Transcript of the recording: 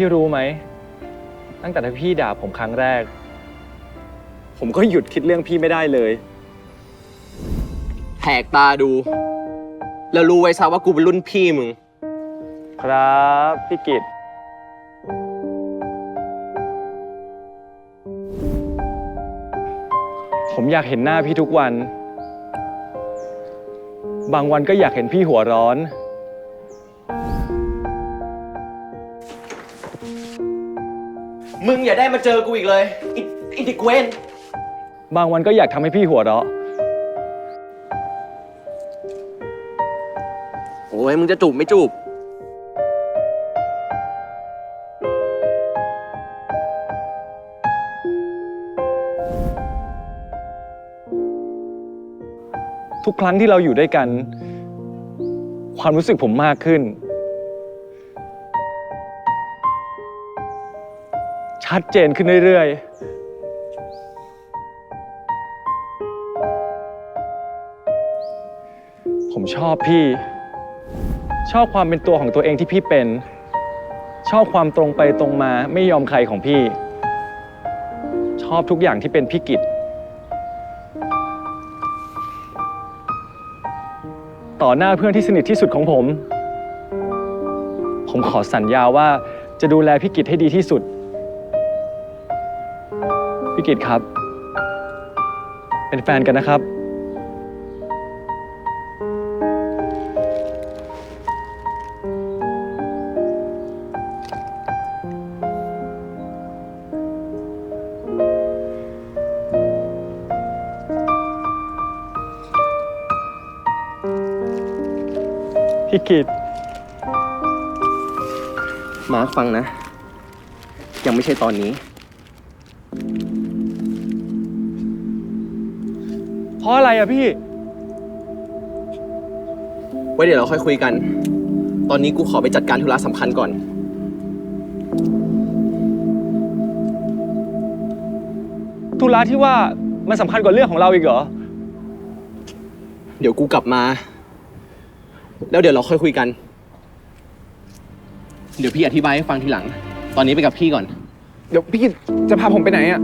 พี่รู้ไหม ตั้งแต่ที่พี่ด่าผมครั้งแรก ผมก็หยุดคิดเรื่องพี่ไม่ได้เลย แหกตาดู แล้วรู้ไว้ซะว่ากูเป็นรุ่นพี่มึง ครับพี่กิตผมอยากเห็นหน้าพี่ทุกวัน บางวันก็อยากเห็นพี่หัวร้อน มึงอย่าได้มาเจอกูอีกเลยอิอิดิกเวนบางวันก็อยากทำให้พี่หัวเราะ โอ้ยมึงจะจูบไม่จูบ ทุกครั้งที่เราอยู่ด้วยกัน ความรู้สึกผมมากขึ้น ชัดเจนขึ้นเรื่อยๆผมชอบพี่ ชอบความเป็นตัวของตัวเองที่พี่เป็น ชอบความตรงไปตรงมาไม่ยอมใครของพี่ ชอบทุกอย่างที่เป็นพี่กิจต่อหน้าเพื่อนที่สนิทที่สุดของผม ผมขอสัญญาว่าจะดูแลพี่กิจให้ดีที่สุด พี่กิจครับ เป็นแฟนกันนะครับ พี่กิจมาร์คฟังนะ ยังไม่ใช่ตอนนี้ เพราะอะไรอะพี่ ไว้เดี๋ยวเราค่อยคุยกัน ตอนนี้กูขอไปจัดการธุระสำคัญก่อน ธุระที่ว่ามันสำคัญกว่าเรื่องของเราอีกเหรอ เดี๋ยวกูกลับมา แล้วเดี๋ยวเราค่อยคุยกัน เดี๋ยวพี่อธิบายให้ฟังทีหลัง ตอนนี้ไปกับพี่ก่อน เดี๋ยวพี่กิตจะพาผมไปไหนอะ